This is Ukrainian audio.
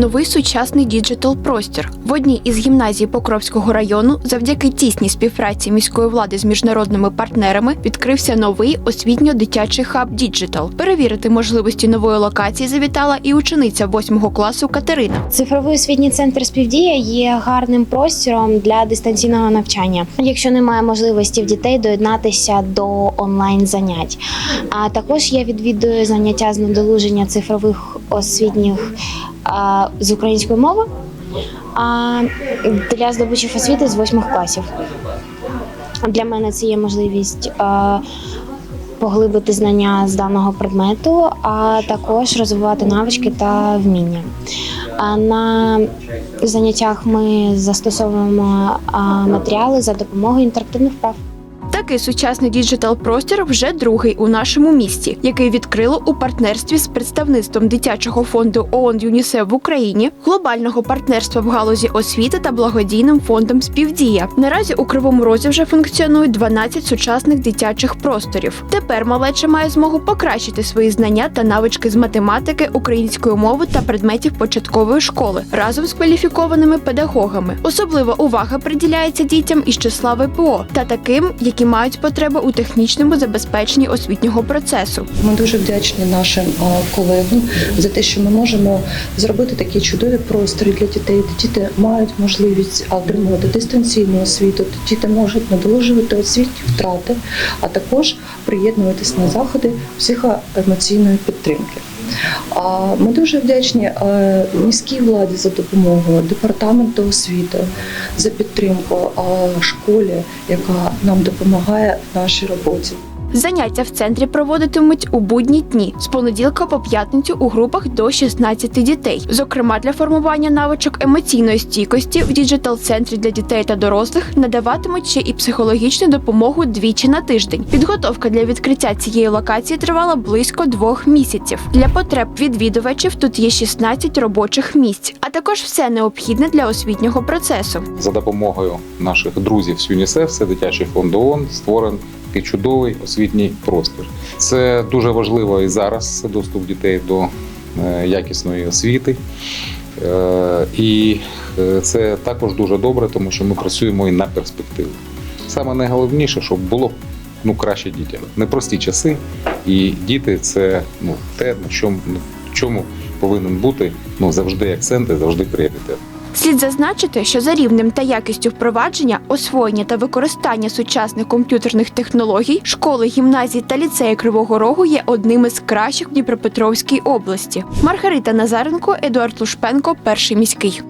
новий сучасний діджитал простір. В одній із гімназій Покровського району, завдяки тісній співпраці міської влади з міжнародними партнерами, відкрився новий освітньо-дитячий хаб Діджитал. Перевірити можливості нової локації завітала і учениця 8 класу Катерина. Цифровий освітній центр співдія є гарним простором для дистанційного навчання, якщо немає можливості в дітей доєднатися до онлайн занять. А також я відвідую заняття з надолуження цифрових освітніх з української мови а, для здобувачів освіти з восьмих класів. Для мене це є можливість. Поглибити знання з даного предмету, а також розвивати навички та вміння. На заняттях ми застосовуємо матеріали за допомогою інтерактивних вправ. Такий сучасний діджитал простір вже другий у нашому місті, який відкрило у партнерстві з представництвом дитячого фонду ООН ЮНІСЕФ в Україні, глобального партнерства в галузі освіти та благодійним фондом Співдія. Наразі у Кривому Розі вже функціонують 12 сучасних дитячих просторів. Тепер малеча має змогу покращити свої знання та навички з математики, української мови та предметів початкової школи разом з кваліфікованими педагогами. Особлива увага приділяється дітям із числа ВПО та таким, які мають потреби у технічному забезпеченні освітнього процесу. Ми дуже вдячні нашим колегам за те, що ми можемо зробити такі чудові простори для дітей, діти мають можливість отримувати дистанційну освіту, діти можуть надолужувати освітні втрати, а також приєднуватись на заходи психоемоційної підтримки. Ми дуже вдячні е, міській владі за допомогу, департаменту освіти за підтримку, школі, яка нам допомагає в нашій роботі. Заняття в центрі проводитимуть у будні дні з понеділка по п'ятницю у групах до 16 дітей. Зокрема, для формування навичок емоційної стійкості в діджитал-центрі для дітей та дорослих надаватимуть ще і психологічну допомогу двічі на тиждень. Підготовка для відкриття цієї локації тривала близько двох місяців. Для потреб відвідувачів тут є 16 робочих місць, а також все необхідне для освітнього процесу. За допомогою наших друзів з ЮНІСЕФ, це дитячий фонд ООН, створений такий чудовий освітній простір. Це дуже важливо і зараз. Доступ дітей до е, якісної освіти. Е, І е, це також дуже добре, тому що ми працюємо і на перспективу. Саме найголовніше, щоб було ну, краще дітям. Непрості часи, і діти це ну, те, на чому, на чому повинен бути ну, завжди акцент і завжди пріоритет. Слід зазначити, що за рівнем та якістю впровадження, освоєння та використання сучасних комп'ютерних технологій школи, гімназії та ліцеї Кривого Рогу є одним із кращих в Дніпропетровській області. Маргарита Назаренко, Едуард Лушпенко, перший міський.